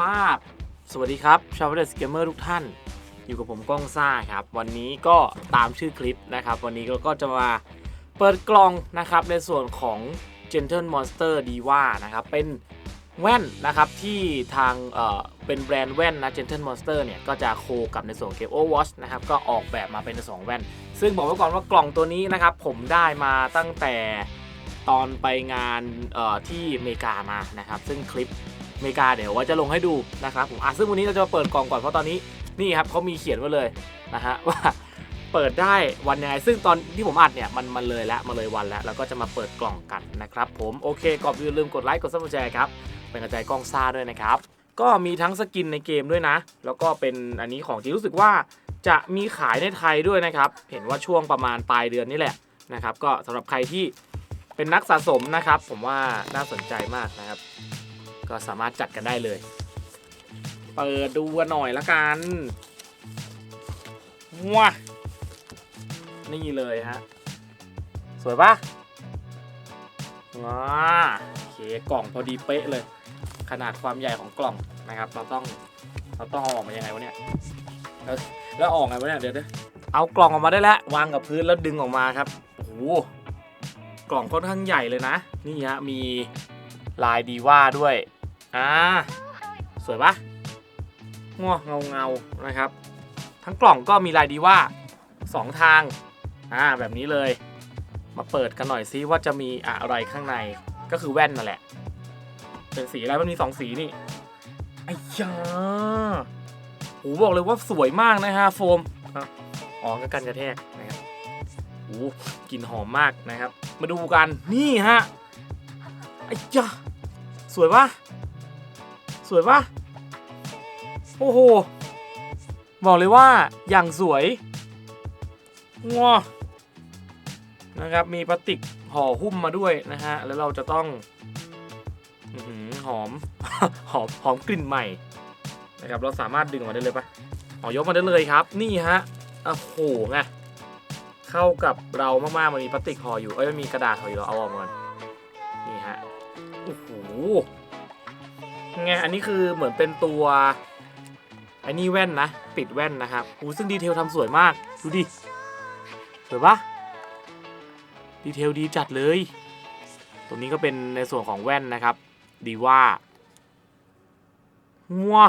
ป้าบ สวัสดีครับชาวเดสเกมเมอร์ทุกท่าน อยู่กับผมก้องซ่าครับ วันนี้ก็ตามชื่อคลิปนะครับ วันนี้เราก็จะมาเปิดกล่องนะครับในส่วนของ Gentle Monster Diva นะครับ เป็นแว่นนะครับที่ทางเอ่อเป็นแบรนด์แว่นนะ Gentle Monster เนี่ย ก็จะโคกับในส่วนเกม Overwatch นะครับ ก็ออกแบบมาเป็น 2 แว่น ซึ่งบอกไว้ก่อนว่ากล่องตัวนี้นะครับ ผมได้มาตั้งแต่ตอนไปงานที่อเมริกามานะครับ ซึ่งคลิป อเมริกาเดี๋ยวว่าจะลงให้ดูนะครับผมอะซึ่งวันนี้เราจะมาเปิดกล่องก่อนเพราะตอนนี้นี่ครับเขามีเขียนไว้เลยนะฮะว่าเปิดได้วันยังไงซึ่งตอนที่ผมอัดเนี่ยมันมันเลยแล้วมาเลยวันแล้วแล้วก็จะมาเปิดกล่องกันนะครับผมโอเคก่อนอื่นลืมกดไลค์กดซับสไครต์ครับเป็นกำลังใจกล้องซ่าด้วยนะครับก็มีทั้งสกินในเกมด้วยนะ แล้วก็เป็นอันนี้ของที่รู้สึกว่าจะมีขายในไทยด้วยนะครับ เห็นว่าช่วงประมาณปลายเดือนนี่แหละนะครับ ก็สำหรับใครที่เป็นนักสะสมนะครับ ผมว่าน่าสนใจมากนะครับ ก็สามารถจัดกันได้เลย เปิดดูหน่อยละกันว้านี่เลยฮะ สวยปะว้าโอเคกล่องพอดีเป๊ะเลย ขนาดความใหญ่ของกล่องนะครับ เราต้องเราต้องเอาออกมายังไงวะเนี่ยแล้วแล้วออกไงวะเนี่ยเดี๋ยวเดี๋ยวเอากล่องออกมาได้แล้ววางกับพื้นแล้วดึงออกมาครับโอ้โหกล่องค่อนข้างใหญ่เลยนะ นี่ฮะมีลายดีว่าด้วย อ่า สวยปะงัวเงาเงาๆนะครับ ทั้งกล่องก็มีลายดีว่าสองทาง อ่า แบบนี้เลย มาเปิดกันหน่อยซิว่าจะมีอะไรข้างใน ก็คือแว่นนั่นแหละ เป็นสีอะไร มันมีสองสีนี่ไอ้ยาโหบอกเลยว่าสวยมากนะฮะโฟมอะอ๋อก็กันกระแทกนะครับโอ้กลิ่นหอมมากนะครับ มาดูกัน นี่ฮะไอ้ยาสวยปะ สวยปะโอ้โห บอกเลยว่าอย่างสวยว้านะครับ มีพลาสติกห่อหุ้มมาด้วยนะฮะ แล้วเราจะต้องอหอม หอม หอมกลิ่นใหม่ นะครับ เราสามารถดึงออกมาได้เลยปะอ๋อยกมาได้เลยครับ นี่ฮะโอ้โหไงเข้ากับเรามากๆ มันมีพลาสติกห่ออยู่ เอ้ยมันมีกระดาษห่ออยู่เราเอาออกมาก่อนนี่ฮะ โอ้โห ไงอันนี้คือเหมือนเป็นตัวอันนี้แว่นนะ ปิดแว่นนะครับอู้ซึ่งดีเทลทำสวยมาก ดูดิ สวยปะดีเทลดีจัดเลย ตรงนี้ก็เป็นในส่วนของแว่นนะครับ ดีว่ามัว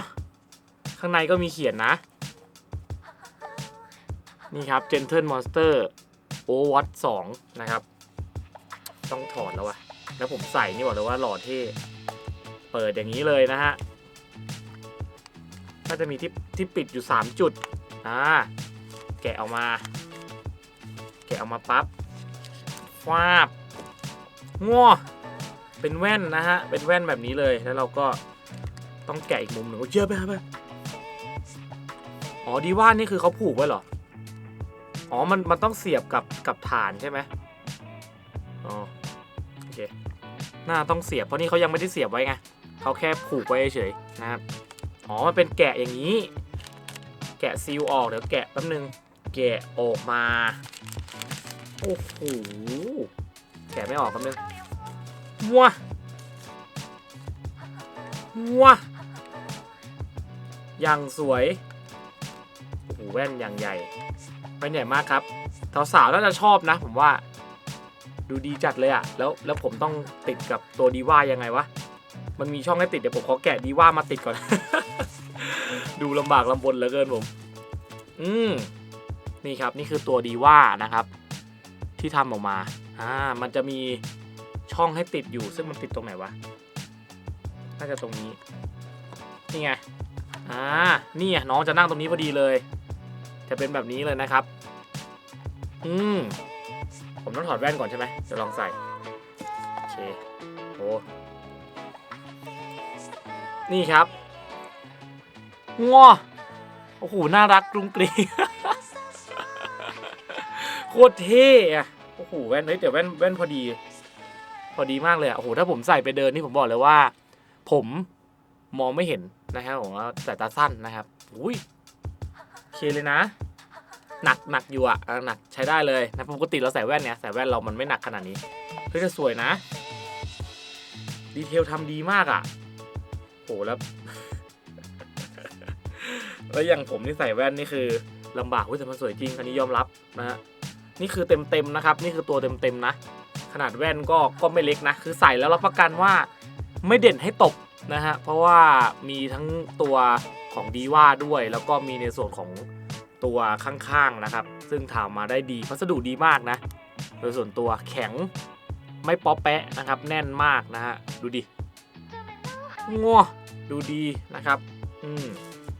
ข้างในก็มีเขียนนะ นี่ครับ Gentle Monster Overwatch 2 นะครับ ต้องถอดแล้ววะแล้วผมใส่นี่บอกเลยว่าหล่อเท่ ปิดอย่างนี้เลยนะฮะก็จะมีที่ที่ปิดอยู่ 3 จุดอ่าแกะออกมา แกะออกมาปั๊บฟาบง้อเป็นแว่นนะฮะ เป็นแว่นแบบนี้เลย แล้วเราก็ต้องแกะอีกมุมหนึ่งเยอะไปครับอ๋อ ดีว่านี่คือเขาผูกไว้เหรอ อ๋อ มัน มันต้องเสียบกับ กับฐานใช่ไหมอ๋อ โอเคน่าต้องเสียบ เพราะนี่เขายังไม่ได้เสียบไว้ไง เขาแค่ผูกไว้เฉยนะครับ อ๋อ มันเป็นแกะอย่างนี้ แกะซีลออกเดี๋ยวแกะแป๊บนึง แกะออกมา โอ้โห แกะไม่ออกแป๊บนึงว้าว้าอย่างสวยโอ้โหแว่นอย่างใหญ่แว่นใหญ่มากครับสาวๆน่าจะชอบนะผมว่า ดูดีจัดเลยอะแล้วแล้วผมต้องติดกับตัวดีว่ายังไงวะ มันมีช่องให้ติดเดี๋ยวผมขอแกะดีว่ามาติดก่อน ดูลำบากลำบนเหลือเกินผม อืมนี่ครับนี่คือตัวดีว่านะครับ ที่ทำออกมาอ่ามันจะมีช่องให้ติดอยู่ ซึ่งมันติดตรงไหนวะน่าจะตรงนี้ นี่ไงอ่านี่ไงน้องจะนั่งตรงนี้พอดีเลย จะเป็นแบบนี้เลยนะครับ อืมผมต้องถอดแว่นก่อนใช่ไหมจะลองใส่ โอเคโอ้ นี่ครับง้อโอ้โห น่ารักกรุงกรีโคตรเท่อะโอ้โห แว่นเฮ้ยแต่แว่นแว่นพอดี พอดีมากเลยอะโอ้โห ถ้าผมใส่ไปเดินนี่ผมบอกเลยว่า ผมมองไม่เห็นนะครับผมว่าสายตาสั้นนะครับ อุ้ยเคเลยนะ หนักหนักอยู่อะอะหนักใช้ได้เลยนะปกติเราใส่แว่นเนี่ยใส่แว่นเรามันไม่หนักขนาดนี้ เฮ้ยแต่สวยนะ ดีเทลทำดีมากอะ โหแล้วแล้วอย่างผมที่ใส่แว่นนี่คือลำบากเว้ยแต่มันสวยจริงอันนี้ยอมรับนะฮะนี่คือเต็มๆนะครับ นี่คือตัวเต็มๆนะ ขนาดแว่นก็ก็ไม่เล็กนะ คือใส่แล้วรับประกันว่าไม่เด่นให้ตกนะฮะ เพราะว่ามีทั้งตัวของดีว่าด้วย แล้วก็มีในส่วนของตัวข้างๆนะครับ ซึ่งถามมาได้ดีพัสดุดีมากนะ โดยส่วนตัวแข็งไม่ป๊อปแปะนะครับ แน่นมากนะฮะ ดูดิ งัวดูดีนะครับ อืม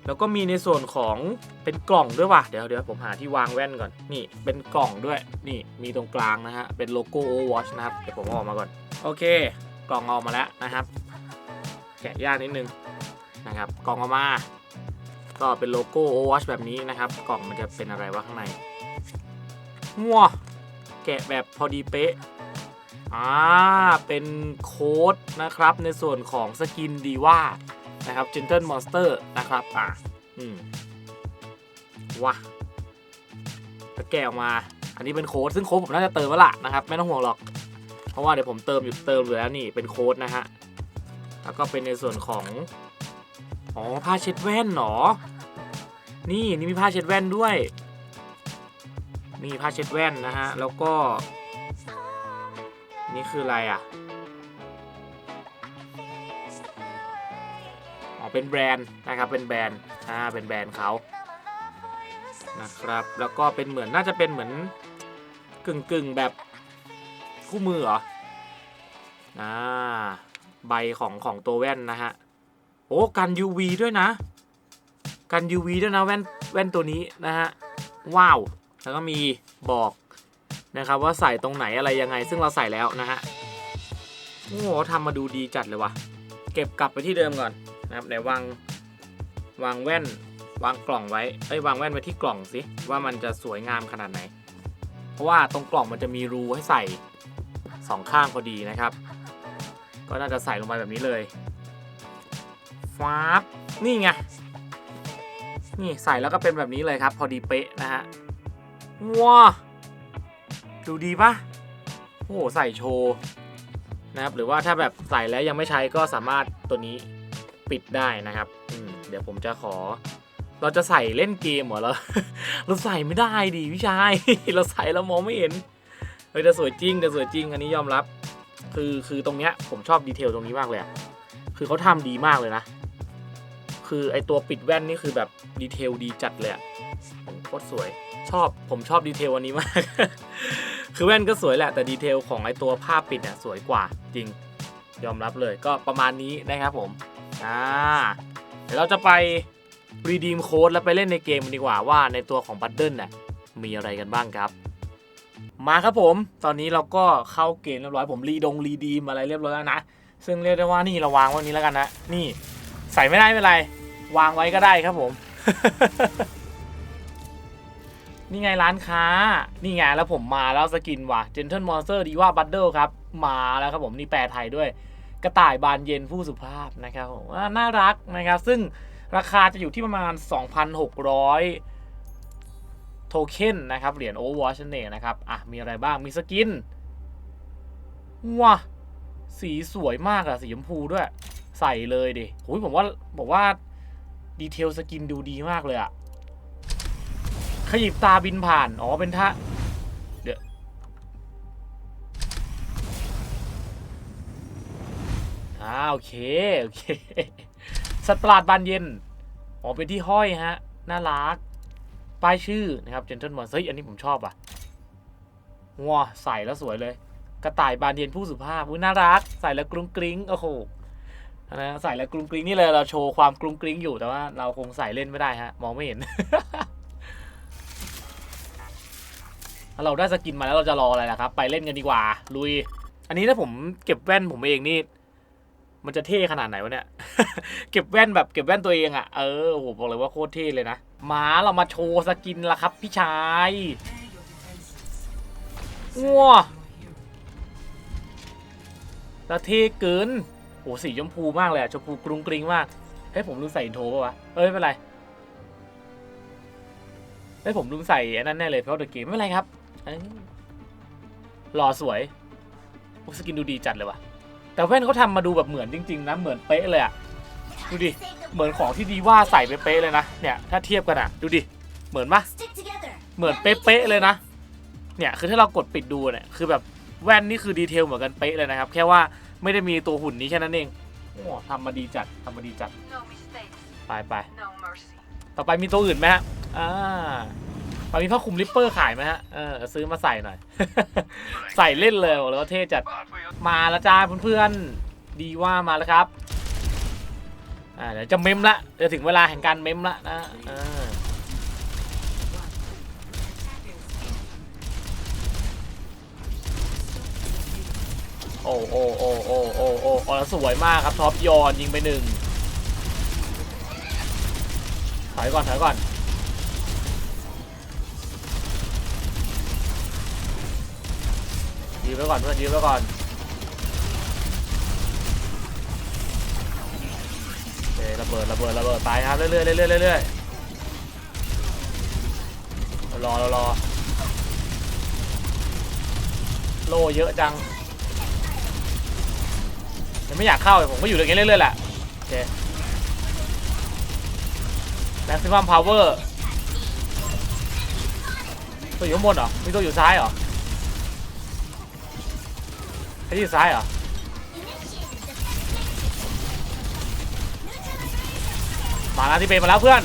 แล้วก็มีในส่วนของเป็นกล่องด้วยว่ะ เดี๋ยวเดี๋ยวผมหาที่วางแว่นก่อน นี่เป็นกล่องด้วย นี่มีตรงกลางนะฮะ เป็นโลโก้ Overwatch นะครับ เดี๋ยวผมเอาอกมาก่อน โอเค กล่องเอาออกมาแล้วนะครับ แกะยากนิดนึงนะครับ กล่องออกมา ก็เป็นโลโก้ Overwatch แบบนี้นะครับ กล่องมันจะเป็นอะไรวะข้างในงัวแกะแบบพอดีเป๊ะ อ่าเป็นโค้ดนะครับในส่วนของสกินดีว่านะครับ Gentle Monster นะครับอะอืมว้าแล้วแกะออกมา อันนี้เป็นโค้ดซึ่งโค้ดผมน่าจะเติมแล้วล่ะนะครับ ไม่ต้องห่วงหรอก เพราะว่าเดี๋ยวผมเติมอยู่เติมอยู่แล้วนี่เป็นโค้ดนะฮะแล้วก็เป็นในส่วนของอ๋อผ้าเช็ดแว่นเหรอนี่นี่มีผ้าเช็ดแว่นด้วยนี่ผ้าเช็ดแว่นนะฮะแล้วก็ นี่คืออะไรอะอ๋อเป็นแบรนด์นะครับเป็นแบรนด์อ่าเป็นแบรนด์เขานะครับแล้วก็เป็นเหมือนน่าจะเป็นเหมือนกึ่งกึ่งแบบคู่มือเหรออ่าใบของของตัวแว่นนะฮะโอ้กัน UV ด้วยนะ กัน UV ด้วยนะแว่นแว่นตัวนี้นะฮะว้าวแล้วก็มีบอก นะครับว่าใส่ตรงไหนอะไรยังไง ซึ่งเราใส่แล้วนะฮะโอ้โหทำมาดูดีจัดเลยวะเก็บกลับไปที่เดิมก่อนนะครับไหนวางวางแว่นวางกล่องไว้เอ้ยวางแว่นไว้ที่กล่องสิว่ามันจะสวยงามขนาดไหน เพราะว่าตรงกล่องมันจะมีรูให้ใส่สองข้างพอดีนะครับ ก็น่าจะใส่ลงไปแบบนี้เลยฟ้าบนี่ไงนี่ใส่แล้วก็เป็นแบบนี้เลยครับ พอดีเป๊ะนะฮะว้า ดูดีปะโอ้โหใส่โชว์นะครับหรือว่าถ้าแบบใส่แล้วยังไม่ใช้ก็สามารถตัวนี้ปิดได้นะครับอืเดี๋ยวผมจะขอ เราจะใส่เล่นเกมเหรอเราเราใส่ไม่ได้ดิพี่ชายเราใส่แล้วมองไม่เห็นเฮ้ยแต่สวยจริงแต่สวยจริงอันนี้ยอมรับ คือคือตรงเนี้ยผมชอบดีเทลตรงนี้มากเลยอะคือเขาทำดีมากเลยนะ คือไอตัวปิดแว่นนี่คือแบบดีเทลดีจัดเลยอะโอ้โหโคตรสวย ชอบผมชอบดีเทลอันนี้มาก คือแว่นก็สวยแหละแต่ดีเทลของไอตัวผ้าปิดเนี่ยสวยกว่าจริง ยอมรับเลยก็ประมาณนี้นะครับผมอ่าเดี๋ยวเราจะไป redeem code แล้วไปเล่นในเกมดีกว่าว่าในตัวของบัตเดิลน่ะมีอะไรกันบ้างครับ มาครับผม ตอนนี้เราก็เข้าเกมเรียบร้อยผมรีดงรีดีมอะไรเรียบร้อยแล้วนะ ซึ่งเรียกได้ว่านี่เราวางไว้นี้แล้วกันนะ นี่ใส่ไม่ได้ไม่เป็นไร วางไว้ก็ได้ครับผม นี่ไงร้านค้า นี่ไงแล้วผมมาแล้วสกินว่ะ Gentle Monster ดีว่าบัตเดิลครับ มาแล้วครับผมนี่แปลไทยด้วย กระต่ายบานเย็นผู้สุภาพนะครับผมอ่าน่ารักนะครับ ซึ่งราคาจะอยู่ที่ประมาณ 2,600 โทเค็นนะครับ เหรียญ Overwatch นั่นเองนะครับ อะ มีอะไรบ้างมีสกินว้าสีสวยมากอะสีชมพูด้วย ใส่เลยดิโอ้ยผมว่าผมว่าดีเทลสกินดูดีมากเลยอะ ขยิบตาบินผ่าน อ๋อ เป็นท่าเดี๋ยวอ่าโอเค โอเค สัตว์ประหลาดบานเย็น อ๋อ เป็นที่ห้อยฮะ น่ารัก ป้ายชื่อนะครับ Gentle Monster เฮ้ย อันนี้ผมชอบอะว้าใส่แล้วสวยเลย กระต่ายบานเย็นผู้สุภาพอุ้ยน่ารัก ใส่แล้วกรุ้งกริ้ง โอ้โหนะใส่แล้วกรุ้งกริ้งนี่เลยเราโชว์ความกรุ้งกริ้งอยู่แต่ว่าเราคงใส่เล่นไม่ได้ฮะ มองไม่เห็น ถ้าเราได้สกินมาแล้วเราจะรออะไรล่ะครับ ไปเล่นกันดีกว่า ลุย อันนี้ถ้าผมเก็บแว่นผมเองนี่ มันจะเท่ขนาดไหนวะเนี่ย เก็บแว่นแบบเก็บแว่นตัวเองอะ่ะ เออโหบอกเลยว่าโคตรเท่เลยนะมาเรามาโชว์สกินละครับ พี่ชายงัวแล้วเท่เกินโหสีชมพูมากเลยอะชมพูกรุงกริงมาก เฮ้ยผมลืมใส่อินโทรป่าวะ เอ้ยไม่เป็นไรเฮ้ยผมลืมใส่อันนั้นแน่เลยเพราะเดอะเกมไม่เป็นไรครับ หล่อสวยโอ้สกินดูดีจัดเลยว่ะ แต่แว่นเขาทำมาดูแบบเหมือนจริง ๆ นะ เหมือนเป๊ะเลยอะดูดิ เหมือนของที่ดีว่าใส่เป๊ะเลยนะ เนี่ย ถ้าเทียบกันอะดูดิ เหมือนปะเหมือนเป๊ะเลยนะ เนี่ย คือถ้าเรากดปิดดูเนี่ย คือแบบแว่นนี่คือดีเทลเหมือนกันเป๊ะเลยนะครับ แค่ว่าไม่ได้มีตัวหุ่นนี้แค่นั้นเองโอ้ทำมาดีจัดทำมาดีจัด No ไปไป no ต่อไปมีตัวอื่นไหมฮะ อ่า ตอนนี้พ่อคุมริปเปอร์ขายไหมฮะ เออซื้อมาใส่หน่อย ใส่เล่นเลยบอกเลยว่าเท่จัด มาแล้วจ้าเพื่อนๆ ดีว่ามาแล้วครับ อ่าเดี๋ยวจะเมมละเดี๋ยวถึงเวลาแห่งการเมมละนะโอ้โอ้โอ้โอ้โอ้โอ้โอ้แล้วสวยมากครับท็อปยอนยิงไปหนึ่งถอยก่อนถอยก่อน ยืมไว้ก่อนเพื่อนยืมไว้ก่อนโอเคระเบิดระเบิดระเบิดไปครับเรื่อยๆเรื่อยๆเรื่อยๆเรารอเรารอโลเยอะจังยังไม่อยากเข้าผมก็อยู่อย่างนี้เรื่อยๆแหละโอเค maximum power ตัวอยู่ข้างบนเหรอ มีตัวอยู่ซ้ายเหรอ ไอ้ที่ซ้ายเหรอมาแล้วที่เบนมาแล้วเพื่อน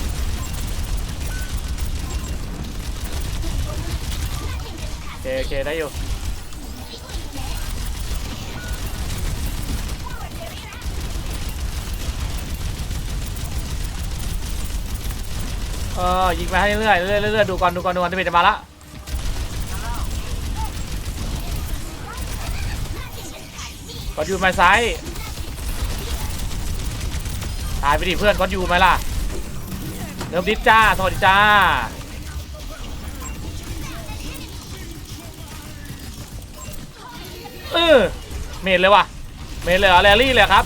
โอเคโอเคได้อยู่เออยิงไปให้เรื่อยๆเรื่อยๆเรื่อยดูก่อนดูก่อนดูก่อนที่เบนจะมาละ กดยูมาซ้ายตายไปดิเพื่อนกดยูไหมล่ะเริ่มดิจ้าสวัสดีจ้าเออเมนเลยว่ะเมนเลยเหรอแรลลี่เลยครับ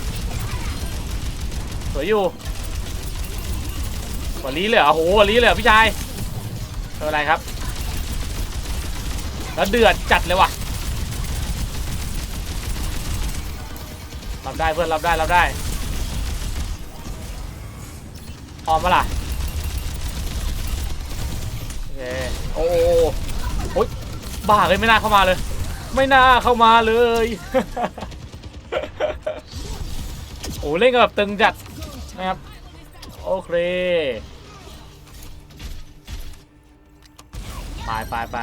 สวยอยู่วันนี้เลยเหรอโหวันนี้เลยพี่ชายเป็นไรครับ แล้วเดือดจัดเลยว่ะ รับได้เพื่อนรับได้รับได้พร้อมปะล่ะโอเคโอ้โอ้โอ้ยบ้าเลยไม่น่าเข้ามาเลย ไม่น่าเข้ามาเลยโอ้เล่นกันแบบตึงจัดนะครับโอเคไปไปไป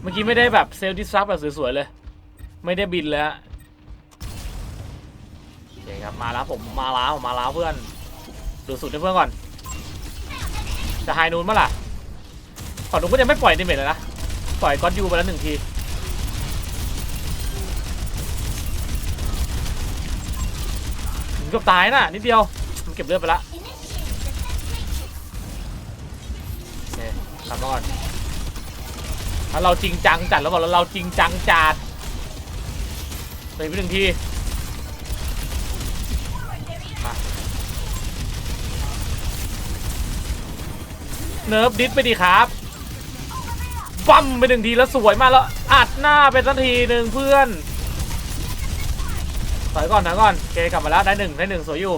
เมื่อกี้ไม่ได้แบบเซลล์ดิสซับแบบสวยๆเลย ไม่ได้บินเลยฮะ เคครับมาแล้วผมมาแล้วผมมาแล้วเพื่อนดูสุดให้เพื่อนก่อน จะไฮนูนเมื่อล่ะฝั่งนู้นก็ยังไม่ปล่อยดิเมจเลยนะปล่อยก้อนยูไปแล้วหนึ่งทีเกับตายน่ะนิดเดียวมันเก็บเลือดไปละโอเคกลับมาก่อนถ้าเราจริงจังจัดแล้วบอกแล้วเราจริงจังจัดเลยไปหนึ่งที เนิร์ฟดิสไปดีครับปั๊มไปหนึ่งทีแล้วสวยมากแล้วอัดหน้าไปสักทีหนึ่งเพื่อนถอยก่อนถอยก่อนโอเคกลับมาแล้วได้หนึ่งได้หนึ่งสวยอยู่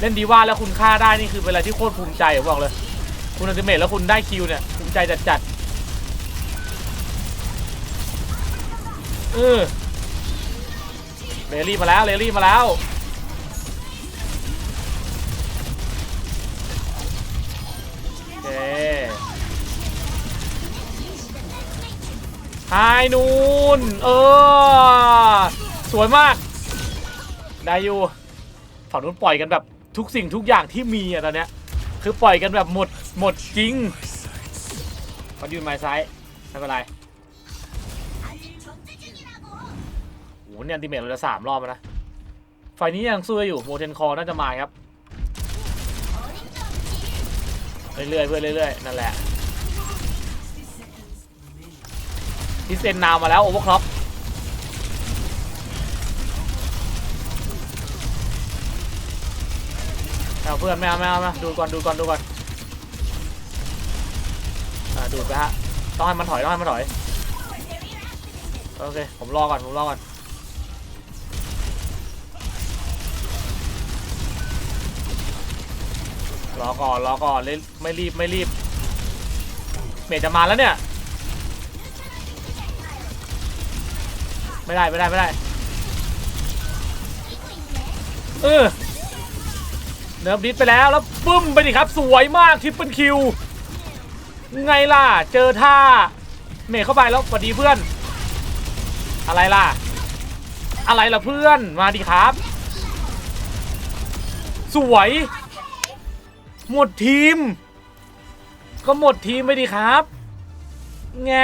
เล่นดีว่าแล้วคุณฆ่าได้นี่คือเป็นอะไรที่โคตรภูมิใจผมบอกเลย คุณอัลติเมทแล้วคุณได้คิวเนี่ยภูมิใจจัดจัดๆเออเลลี่มาแล้วเลลี่มาแล้ว เคไฮนูนเออ สวยมาก ได้อยู่ฝั่งนู้นปล่อยกันแบบทุกสิ่งทุกอย่างที่มีอะตอนเนี้ย คือปล่อยกันแบบหมดหมดจริงมันยืนไม้ซ้ายไม่เป็นไรโหเนี่ยอันติเมทเราจะสามรอบแล้วนะ ไฟนี้ยังสู้อยู่โมเทนคอน่าจะมาครับ เรื่อยๆเพื่อนเรื่อยๆนั่นแหละทิเซนนาวมาแล้วโอเวอร์คล็อปเอาเพื่อนไม่เอาไม่เอาไม่เอาดูก่อนดูก่อนดูก่อนอ่าดูดไปฮะต้องให้มันถอยต้องให้มันถอยโอเคผมรอก่อนผมรอก่อน รอก่อนรอก่อนเลยไม่รีบไม่รีบ เมจจะมาแล้วเนี่ย ไม่ได้ไม่ได้ไม่ได้เออเนิร์ฟดิสไปแล้วแล้วปึ้มไปดิครับ สวยมากทริปเปิลคิวไงล่ะ เจอท่า เมจเข้าไปแล้วสวัสดีเพื่อน อะไรล่ะ อะไรล่ะเพื่อนมาดิครับ สวย หมดทีม ก็หมดทีมไปดิครับไง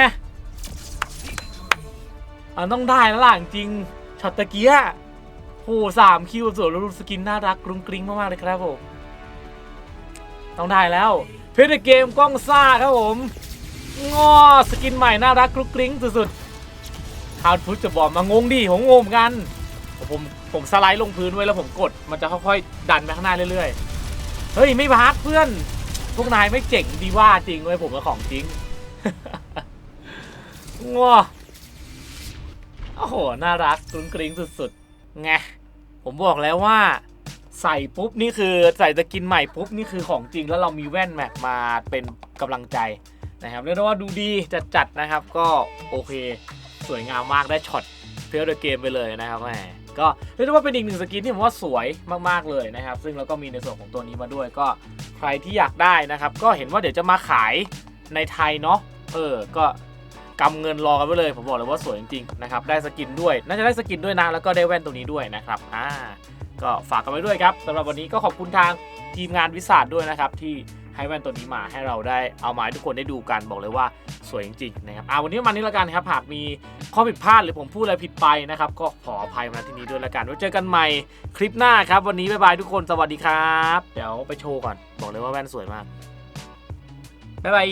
อะต้องได้แล้วล่ะจริงช็อตตะเกียโหสามคิวสวนรูปสกินน่ารักกรุงกริ้งมากๆเลยครับผม ต้องได้แล้ว เพจเกมกล้องซ่าครับผมงอสกินใหม่น่ารักกรุงกริ้งสุดๆคาวพุทจะบอกมางงดิผมงงกัน ผมผมสไลด์ลงพื้นไว้แล้วผมกด มันจะค่อยๆดันไปข้างหน้าเรื่อยๆ เฮ้ย ไม่พักเพื่อน พวกนายไม่เจ๋งดีว่าจริงเว้ยผมกับของจริงง้อโอ้โห น่ารักกรุ้งกริ้งสุดๆ ไง ผมบอกแล้วว่า ใส่ปุ๊บนี่คือใส่สกินใหม่ปุ๊บนี่คือของจริงแล้วเรามีแว่นแม็กมาเป็นกำลังใจนะครับเรียกได้ว่าดูดีจัดๆนะครับ ก็โอเค สวยงามมากได้ช็อตเฟลเดอร์เกมไปเลยนะครับแหม ก็เรียกได้ว่าเป็นอีกหนึ่งสกินที่ผมว่าสวยมากๆเลยนะครับ ซึ่งเราก็มีในส่วนของตัวนี้มาด้วยก็ใครที่อยากได้นะครับ ก็เห็นว่าเดี๋ยวจะมาขายในไทยเนาะเออก็กำเงินรอกันไว้เลย ผมบอกเลยว่าสวยจริงๆนะครับได้สกินด้วยน่าจะได้สกินด้วยนะแล้วก็ได้แว่นตัวนี้ด้วยนะครับอ่าก็ฝากกันไว้ด้วยครับสำหรับวันนี้ก็ขอบคุณทางทีมงานวิสาดด้วยนะครับที่ ให้แว่นตัวนี้มาให้เราได้เอามาให้ทุกคนได้ดูกันบอกเลยว่าสวยจริงๆนะครับอ่าวันนี้มานี้ละกันครับหากมีข้อผิดพลาดหรือผมพูดอะไรผิดไปนะครับก็ขออภัยมาที่นี้ด้วยละกันไว้เจอกันใหม่คลิปหน้าครับ วันนี้บ๊ายบายทุกคนสวัสดีครับ เดี๋ยวไปโชว์ก่อน บอกเลยว่าแว่นสวยมากบ๊ายบาย